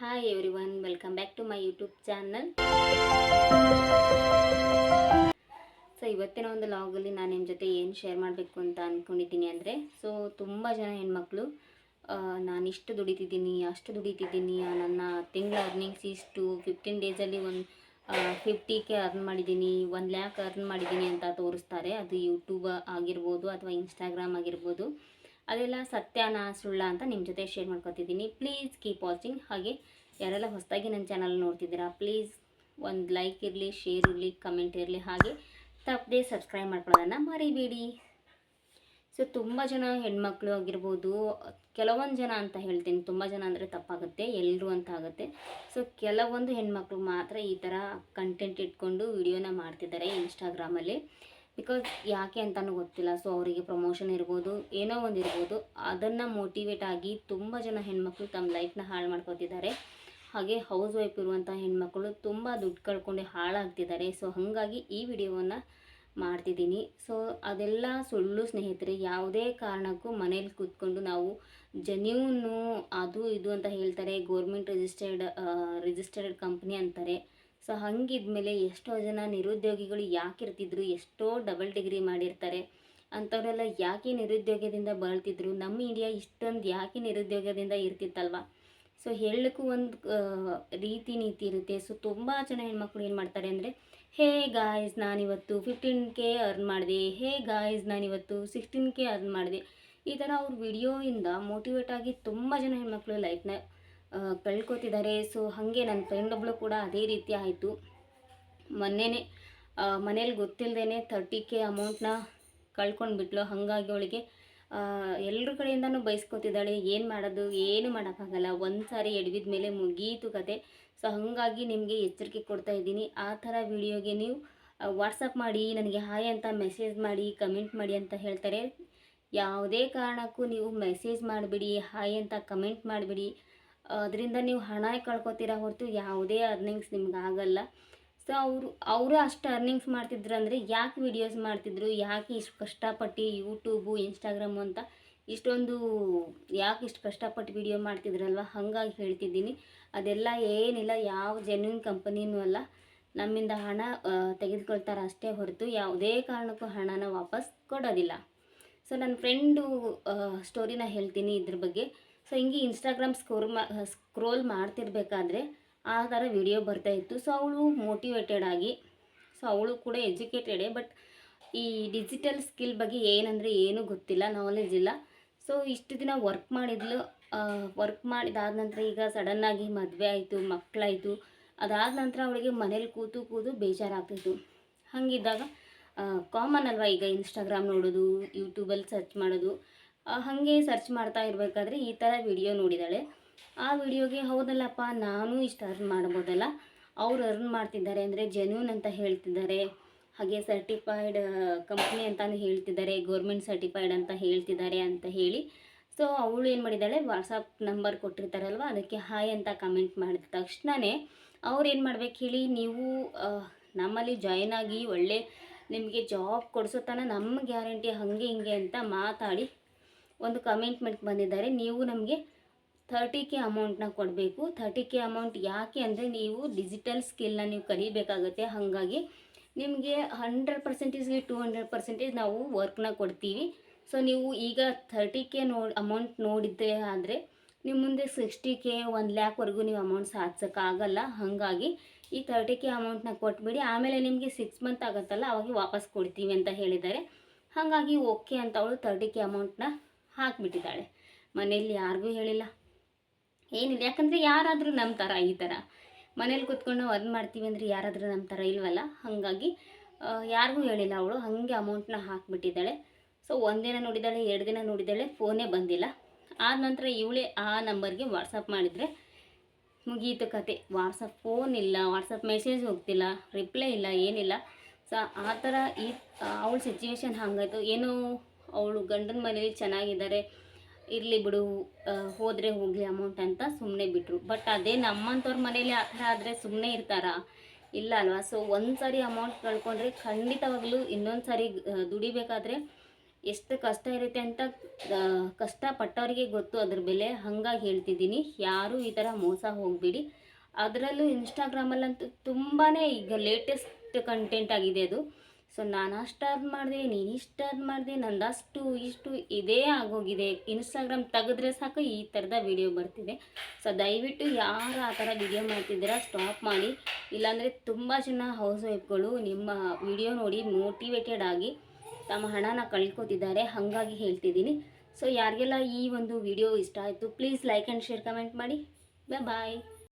Hi everyone welcome back to my YouTube channel so ಇವತ್ತಿನ ಒಂದು ಲಾಗಲ್ಲಿ ನಾನು ನಿಮ್ಮ ಜೊತೆ ಏನು ಶೇರ್ ಮಾಡಬೇಕು ಅಂತ ಅಂದ್ಕೊಂಡಿದ್ದೀನಿ ಅಂದರೆ ಸೊ ತುಂಬ ಜನ ಹೆಣ್ಮಕ್ಳು ನಾನು ಇಷ್ಟು ದುಡಿತಿದ್ದೀನಿ, ಅಷ್ಟು ದುಡಿತಿದ್ದೀನಿ ನನ್ನ ತಿಂಗಳ ಅರ್ನಿಂಗ್ಸ್ ಇಷ್ಟು ಫಿಫ್ಟೀನ್ ಡೇಸಲ್ಲಿ ಒಂದು ಫಿಫ್ಟಿ ಕೆ ಅರ್ನ್ ಮಾಡಿದ್ದೀನಿ ಒನ್ ಲ್ಯಾಕ್ ಅರ್ನ್ ಮಾಡಿದ್ದೀನಿ ಅಂತ ತೋರಿಸ್ತಾರೆ. ಅದು ಯೂಟ್ಯೂಬ್ ಆಗಿರ್ಬೋದು ಅಥವಾ ಇನ್ಸ್ಟಾಗ್ರಾಮ್ ಆಗಿರ್ಬೋದು. ಅದೆಲ್ಲ ಸತ್ಯನಾ, ಸುಳ್ಳ ಅಂತ ನಿಮ್ಮ ಜೊತೆ ಶೇರ್ ಮಾಡ್ಕೊತಿದ್ದೀನಿ. ಪ್ಲೀಸ್ ಕೀಪ್ ವಾಚಿಂಗ್ ಹಾಗೆ ಯಾರೆಲ್ಲ ಹೊಸದಾಗಿ ನನ್ನ ಚಾನಲ್ ನೋಡ್ತಿದ್ದೀರಾ ಪ್ಲೀಸ್ ಒಂದು ಲೈಕ್ ಇರಲಿ ಶೇರ್ ಇರಲಿ ಕಮೆಂಟ್ ಇರಲಿ. ಹಾಗೆ ತಪ್ಪದೇ ಸಬ್ಸ್ಕ್ರೈಬ್ ಮಾಡ್ಕೊಳ್ಳೋದನ್ನು ಮರಿಬೇಡಿ. ಸೊ ತುಂಬ ಜನ ಹೆಣ್ಮಕ್ಳು ಆಗಿರ್ಬೋದು, ಕೆಲವೊಂದು ಜನ ಅಂತ ಹೇಳ್ತೀನಿ. ತುಂಬ ಜನ ಅಂದರೆ ತಪ್ಪಾಗುತ್ತೆ ಎಲ್ಲರೂ ಅಂತ ಆಗುತ್ತೆ. ಸೊ ಕೆಲವೊಂದು ಹೆಣ್ಮಕ್ಳು ಮಾತ್ರ ಈ ಥರ ಕಂಟೆಂಟ್ ಇಟ್ಕೊಂಡು ವಿಡಿಯೋನ ಮಾಡ್ತಿದ್ದಾರೆ ಇನ್ಸ್ಟಾಗ್ರಾಮಲ್ಲಿ ಬಿಕಾಸ್ ಯಾಕೆ ಅಂತಲೂ ಗೊತ್ತಿಲ್ಲ. ಸೊ ಅವರಿಗೆ ಪ್ರಮೋಷನ್ ಇರ್ಬೋದು, ಏನೋ ಒಂದು ಇರ್ಬೋದು. ಅದನ್ನು ಮೋಟಿವೇಟ್ ಆಗಿ ತುಂಬ ಜನ ಹೆಣ್ಮಕ್ಳು ತಮ್ಮ ಲೈಫ್ನ ಹಾಳು ಮಾಡ್ಕೋತಿದ್ದಾರೆ. ಹಾಗೆ ಹೌಸ್ ವೈಫ್ ಇರುವಂಥ ಹೆಣ್ಮಕ್ಳು ತುಂಬ ದುಡ್ಡು ಕಳ್ಕೊಂಡು ಹಾಳಾಗ್ತಿದ್ದಾರೆ. ಸೊ ಹಾಗಾಗಿ ಈ ವಿಡಿಯೋವನ್ನು ಮಾಡ್ತಿದ್ದೀನಿ. ಸೊ ಅದೆಲ್ಲ ಸುಳ್ಳು ಸ್ನೇಹಿತರೆ, ಯಾವುದೇ ಕಾರಣಕ್ಕೂ ಮನೇಲಿ ಕೂತ್ಕೊಂಡು ನಾವು ಜನ್ಯೂನು ಅದು ಇದು ಅಂತ ಹೇಳ್ತಾರೆ. ಗೋರ್ಮೆಂಟ್ ರಿಜಿಸ್ಟರ್ಡ್ ರಿಜಿಸ್ಟರ್ಡ್ ಕಂಪ್ನಿ ಅಂತಾರೆ. ಸೊ ಹಂಗಿದ್ಮೇಲೆ ಎಷ್ಟೋ ಜನ ನಿರುದ್ಯೋಗಿಗಳು ಯಾಕೆ ಇರ್ತಿದ್ರು, ಎಷ್ಟೋ ಡಬಲ್ ಡಿಗ್ರಿ ಮಾಡಿರ್ತಾರೆ ಅಂಥವರೆಲ್ಲ ಯಾಕೆ ನಿರುದ್ಯೋಗದಿಂದ ಬಳಲ್ತಿದ್ರು ನಮ್ಮ ಇಂಡಿಯಾ ಇಷ್ಟೊಂದು ಯಾಕೆ ನಿರುದ್ಯೋಗದಿಂದ ಇರ್ತಿತ್ತಲ್ವ? ಸೊ ಹೇಳಕ್ಕೂ ಒಂದು ರೀತಿ ನೀತಿ ಇರುತ್ತೆ. ಸೊ ತುಂಬ ಜನ ಹೆಣ್ಮಕ್ಳು ಏನು ಮಾಡ್ತಾರೆ ಅಂದರೆ, ಹೇ ಗಾಯ್ಸ್ ನಾನಿವತ್ತು ಫಿಫ್ಟೀನ್ ಕೆ ಅರ್ನ್ ಮಾಡಿದೆ. ಹೇ ಗಾಯ್ಸ್ ನಾನಿವತ್ತು ಸಿಕ್ಸ್ಟೀನ್ ಕೆ ಅರ್ನ್ ಮಾಡಿದೆ. ಈ ಥರ ಅವ್ರ ವಿಡಿಯೋಯಿಂದ ಮೋಟಿವೇಟ್ ಆಗಿ ತುಂಬ ಜನ ಹೆಣ್ಮಕ್ಳು ಲೈಫ್ನ ಕಳ್ಕೊತಿದ್ದಾರೆ. ಸೊ ಹಾಗೆ ನನ್ನ ಫ್ರೆಂಡ್ ಕೂಡ ಅದೇ ರೀತಿ ಆಯಿತು. ಮೊನ್ನೆನೇ ಮನೇಲಿ ಗೊತ್ತಿಲ್ಲದೇ ತರ್ಟಿ ಕೆ ಅಮೌಂಟ್ನ ಕಳ್ಕೊಂಡ್ಬಿಟ್ಲು ಹಾಗಾಗಿ ಅವಳಿಗೆ ಎಲ್ಲರ ಕಡೆಯಿಂದನೂ ಬಯಸ್ಕೊತಿದ್ದಾಳೆ ಏನು ಮಾಡೋದು? ಏನು ಮಾಡೋಕ್ಕಾಗಲ್ಲ. ಒಂದು ಸಾರಿ ಎಡವಿದ ಮೇಲೆ ಮುಗೀತು ಕತೆ. ಸೊ ಹಾಗಾಗಿ ನಿಮಗೆ ಎಚ್ಚರಿಕೆ ಕೊಡ್ತಾ ಇದ್ದೀನಿ. ಆ ಥರ ವಿಡಿಯೋಗೆ ನೀವು ವಾಟ್ಸಪ್ ಮಾಡಿ, ನನಗೆ ಹಾಯ್ ಅಂತ ಮೆಸೇಜ್ ಮಾಡಿ ಕಮೆಂಟ್ ಮಾಡಿ ಅಂತ ಹೇಳ್ತಾರೆ. ಯಾವುದೇ ಕಾರಣಕ್ಕೂ ನೀವು ಮೆಸೇಜ್ ಮಾಡಿಬಿಡಿ ಹಾಯ್ ಅಂತ ಕಮೆಂಟ್ ಮಾಡಿಬಿಡಿ. ಅದರಿಂದ ನೀವು ಹಣ ಕಳ್ಕೊತೀರ ಹೊರತು ಯಾವುದೇ ಅರ್ನಿಂಗ್ಸ್ ನಿಮ್ಗೆ ಆಗಲ್ಲ. ಸೊ ಅವರು ಅವರು ಅಷ್ಟು ಅರ್ನಿಂಗ್ಸ್ ಮಾಡ್ತಿದ್ರು ಅಂದರೆ ಯಾಕೆ ವಿಡಿಯೋಸ್ ಮಾಡ್ತಿದ್ರು, ಯಾಕೆ ಇಷ್ಟು ಕಷ್ಟಪಟ್ಟು ಯೂಟ್ಯೂಬು ಇನ್ಸ್ಟಾಗ್ರಾಮು ಅಂತ ಇಷ್ಟೊಂದು, ಯಾಕೆ ಇಷ್ಟು ಕಷ್ಟಪಟ್ಟು ವಿಡಿಯೋ ಮಾಡ್ತಿದ್ರಲ್ವ? ಹಾಗಾಗಿ ಹೇಳ್ತಿದ್ದೀನಿ. ಅದೆಲ್ಲ ಏನಿಲ್ಲ, ಯಾವ ಜೆನ್ಯೂನ್ ಕಂಪನಿನೂ ಅಲ್ಲ. ನಮ್ಮಿಂದ ಹಣ ತೆಗೆದುಕೊಳ್ತಾರೆ ಅಷ್ಟೇ ಹೊರತು ಯಾವುದೇ ಕಾರಣಕ್ಕೂ ಹಣನ ವಾಪಸ್ ಕೊಡೋದಿಲ್ಲ. ಸೊ ನನ್ನ ಫ್ರೆಂಡು ಸ್ಟೋರಿನ ಹೇಳ್ತೀನಿ ಇದ್ರ ಬಗ್ಗೆ. ಸೊ ಹಿಂಗೆ ಇನ್ಸ್ಟಾಗ್ರಾಮ್ ಸ್ಕೋರ್ ಮಾ ಸ್ಕ್ರೋಲ್ ಮಾಡ್ತಿರ್ಬೇಕಾದ್ರೆ ಆ ಥರ ವಿಡಿಯೋ ಬರ್ತಾ ಇತ್ತು. ಸೊ ಅವಳು ಮೋಟಿವೇಟೆಡ್ ಆಗಿ ಸೊ ಅವಳು ಕೂಡ ಎಜುಕೇಟೆಡೇ ಬಟ್ ಈ ಡಿಜಿಟಲ್ ಸ್ಕಿಲ್ ಬಗ್ಗೆ ಏನಂದರೆ ಏನೂ ಗೊತ್ತಿಲ್ಲ ನಾಲೆಜ್ ಇಲ್ಲ. ಸೊ ಇಷ್ಟು ದಿನ ವರ್ಕ್ ಮಾಡಿದ್ಲು ವರ್ಕ್ ಮಾಡಿದಾದ ನಂತರ ಈಗ ಸಡನ್ನಾಗಿ ಮದುವೆ ಆಯಿತು ಮಕ್ಕಳಾಯಿತು ಅದಾದ ನಂತರ ಅವಳಿಗೆ ಮನೇಲಿ ಕೂತು ಕೂತು ಬೇಜಾರಾಗ್ತಿತ್ತು. ಹಾಗಿದ್ದಾಗ ಕಾಮನ್ ಅಲ್ವಾ ಈಗ ಇನ್ಸ್ಟಾಗ್ರಾಮ್ ನೋಡೋದು ಯೂಟ್ಯೂಬಲ್ಲಿ ಸರ್ಚ್ ಮಾಡೋದು. ಹಾಗೆ ಸರ್ಚ್ ಮಾಡ್ತಾ ಇರಬೇಕಾದ್ರೆ ಈ ಥರ ವಿಡಿಯೋ ನೋಡಿದಾಳೆ. ಆ ವಿಡಿಯೋಗೆ ಹೌದಲ್ಲಪ್ಪ, ನಾನು ಇಷ್ಟು ಅರ್ನ್ ಮಾಡ್ಬೋದಲ್ಲ? ಅವ್ರು ಅರ್ನ್ ಮಾಡ್ತಿದ್ದಾರೆ ಅಂದರೆ ಜೆನ್ಯೂನ್ ಅಂತ ಹೇಳ್ತಿದ್ದಾರೆ. ಹಾಗೆ ಸರ್ಟಿಫೈಡ್ ಕಂಪ್ನಿ ಅಂತಲೂ ಹೇಳ್ತಿದ್ದಾರೆ ಗೌರ್ಮೆಂಟ್ ಸರ್ಟಿಫೈಡ್ ಅಂತ ಹೇಳ್ತಿದ್ದಾರೆ ಅಂತ ಹೇಳಿ. ಸೊ ಅವಳು ಏನು ಮಾಡಿದ್ದಾಳೆ ವಾಟ್ಸಪ್ ನಂಬರ್ ಕೊಟ್ಟಿರ್ತಾರಲ್ವ? ಅದಕ್ಕೆ ಹಾಯ್ ಅಂತ ಕಮೆಂಟ್ ಮಾಡಿದ ತಕ್ಷಣವೇ ಅವ್ರು ಏನು ಮಾಡ್ಬೇಕು ಹೇಳಿ, ನೀವು ನಮ್ಮಲ್ಲಿ ಜಾಯ್ನ್ ಆಗಿ ಒಳ್ಳೆ ನಿಮಗೆ ಜಾಬ್ ಕೊಡಿಸೋ ತನಕ ನಮ್ಮ ಗ್ಯಾರಂಟಿ ಹಾಗೆ ಹಿಂಗೆ ಅಂತ ಮಾತಾಡಿ ಒಂದು ಕಮೆಂಟ್ಮೆಂಟ್ ಬಂದಿದ್ದಾರೆ. ನೀವು ನಮಗೆ ಥರ್ಟಿ ಕೆ ಅಮೌಂಟ್ನ ಕೊಡಬೇಕು. ಥರ್ಟಿ ಕೆ ಅಮೌಂಟ್ ಯಾಕೆ ಅಂದರೆ ನೀವು ಡಿಜಿಟಲ್ ಸ್ಕಿಲ್ನ ನೀವು ಕಲಿಬೇಕಾಗುತ್ತೆ. ಹಾಗಾಗಿ ನಿಮಗೆ ಹಂಡ್ರೆಡ್ ಪರ್ಸೆಂಟೇಜ್ಗೆ ಟೂ ಹಂಡ್ರೆಡ್ ಪರ್ಸೆಂಟೇಜ್ ನಾವು ವರ್ಕ್ನ ಕೊಡ್ತೀವಿ. ಸೊ ನೀವು ಈಗ ಥರ್ಟಿ ಕೆ ನೋಡಿ ಅಮೌಂಟ್ ನೋಡಿದ್ದೆ ಆದರೆ ನಿಮ್ಮ ಮುಂದೆ ಸಿಕ್ಸ್ಟಿ ಕೆ ಒನ್ ಲ್ಯಾಕ್ವರೆಗೂ ನೀವು ಅಮೌಂಟ್ ಸಾಧಿಸೋಕ್ಕಾಗಲ್ಲ. ಹಾಗಾಗಿ ಈ ತರ್ಟಿ ಕೆ ಅಮೌಂಟ್ನ ಕೊಟ್ಬಿಡಿ. ಆಮೇಲೆ ನಿಮಗೆ ಸಿಕ್ಸ್ ಮಂತ್ ಆಗುತ್ತಲ್ಲ, ಅವಾಗ ವಾಪಸ್ ಕೊಡ್ತೀವಿ ಅಂತ ಹೇಳಿದ್ದಾರೆ. ಹಾಗಾಗಿ ಓಕೆ ಅಂತ ಅವಳು ತರ್ಟಿ ಕೆ ಅಮೌಂಟ್ನ ಹಾಕಿಬಿಟ್ಟಿದ್ದಾಳೆ. ಮನೆಯಲ್ಲಿ ಯಾರಿಗೂ ಹೇಳಿಲ್ಲ. ಏನಿಲ್ಲ, ಯಾಕಂದರೆ ಯಾರಾದರೂ ನಂಬ್ತಾರ ಈ ಥರ. ಮನೇಲಿ ಕೂತ್ಕೊಂಡು ನಾವು ಅದು ಮಾಡ್ತೀವಿ ಅಂದರೆ ಯಾರಾದರೂ ನಮ್ಮ ಥರ ಇಲ್ವಲ್ಲ? ಹಾಗಾಗಿ ಯಾರಿಗೂ ಹೇಳಿಲ್ಲ ಅವಳು. ಹಾಗೆ ಅಮೌಂಟ್ನ ಹಾಕಿಬಿಟ್ಟಿದ್ದಾಳೆ. ಸೊ ಒಂದಿನ ನೋಡಿದ್ದಾಳೆ ಎರಡು ದಿನ ನೋಡಿದ್ದಾಳೆ, ಫೋನೇ ಬಂದಿಲ್ಲ. ಆದ ನಂತರ ಇವಳೇ ಆ ನಂಬರ್ಗೆ ವಾಟ್ಸಪ್ ಮಾಡಿದರೆ, ಮುಗೀತು ಕತೆ. ವಾಟ್ಸಪ್ ಫೋನ್ ಇಲ್ಲ, ವಾಟ್ಸಪ್ ಮೆಸೇಜ್ ಹೋಗ್ತಿಲ್ಲ, ರಿಪ್ಲೈ ಇಲ್ಲ, ಏನಿಲ್ಲ. ಸೊ ಆ ಥರ ಈ ಅವಳ ಸಿಚುವೇಶನ್ ಹಾಗಾಯಿತು. ಏನೋ ಅವಳು ಗಂಡನ ಮನೇಲಿ ಚೆನ್ನಾಗಿದ್ದಾರೆ, ಇರಲಿ ಬಿಡು ಹೋದರೆ ಹೋಗಲಿ ಅಮೌಂಟ್ ಅಂತ ಸುಮ್ಮನೆ ಬಿಟ್ಟರು ಬಟ್ ಅದೇ ನಮ್ಮಂಥವ್ರ ಮನೇಲಿ ಆ ಥರ ಆದರೆ ಸುಮ್ಮನೆ ಇರ್ತಾರಾ? ಇಲ್ಲ ಅಲ್ವಾ? ಸೊ ಒಂದು ಸಾರಿ ಅಮೌಂಟ್ ಕಳ್ಕೊಂಡ್ರೆ ಖಂಡಿತವಾಗ್ಲೂ ಇನ್ನೊಂದು ಸಾರಿ ದುಡಿಬೇಕಾದ್ರೆ ಎಷ್ಟು ಕಷ್ಟ ಇರುತ್ತೆ ಅಂತ ಕಷ್ಟಪಟ್ಟವರಿಗೆ ಗೊತ್ತು ಅದ್ರ ಬೆಲೆ. ಹಾಗಾಗಿ ಹೇಳ್ತಿದ್ದೀನಿ, ಯಾರೂ ಈ ಥರ ಮೋಸ ಹೋಗಬೇಡಿ. ಅದರಲ್ಲೂ ಇನ್ಸ್ಟಾಗ್ರಾಮಲ್ಲಂತೂ ತುಂಬಾ ಈಗ ಲೇಟೆಸ್ಟ್ ಕಂಟೆಂಟ್ ಆಗಿದೆ ಅದು. ಸೊ ನಾನು ಅಷ್ಟು ಅರ್ನ್ ಮಾಡಿದೆ, ನೀನು ಇಷ್ಟು ಅರ್ನ್ ಮಾಡಿದೆ ಅಷ್ಟು ಇಷ್ಟು ಇದೇ ಆಗೋಗಿದೆ. ಇನ್ಸ್ಟಾಗ್ರಾಮ್ ತೆಗೆದ್ರೆ ಸಾಕು, ಈ ಥರದ ವಿಡಿಯೋ ಬರ್ತಿದೆ. ಸೊ ದಯವಿಟ್ಟು ಯಾರು ಆ ಥರ ವಿಡಿಯೋ ಮಾಡ್ತಿದ್ದೀರಾ ಸ್ಟಾಪ್ ಮಾಡಿ. ಇಲ್ಲಾಂದರೆ ತುಂಬ ಜನ ಹೌಸ್ ವೈಫ್ಗಳು ನಿಮ್ಮ ವಿಡಿಯೋ ನೋಡಿ ಮೋಟಿವೇಟೆಡ್ ಆಗಿ ತಮ್ಮ ಹಣನ ಕಳ್ಕೊತಿದ್ದಾರೆ. ಹಾಗಾಗಿ ಹೇಳ್ತಿದ್ದೀನಿ. ಸೊ ಯಾರಿಗೆಲ್ಲ ಈ ಒಂದು ವಿಡಿಯೋ ಇಷ್ಟ ಆಯಿತು please like and share comment ಮಾಡಿ. ಬಾಯ್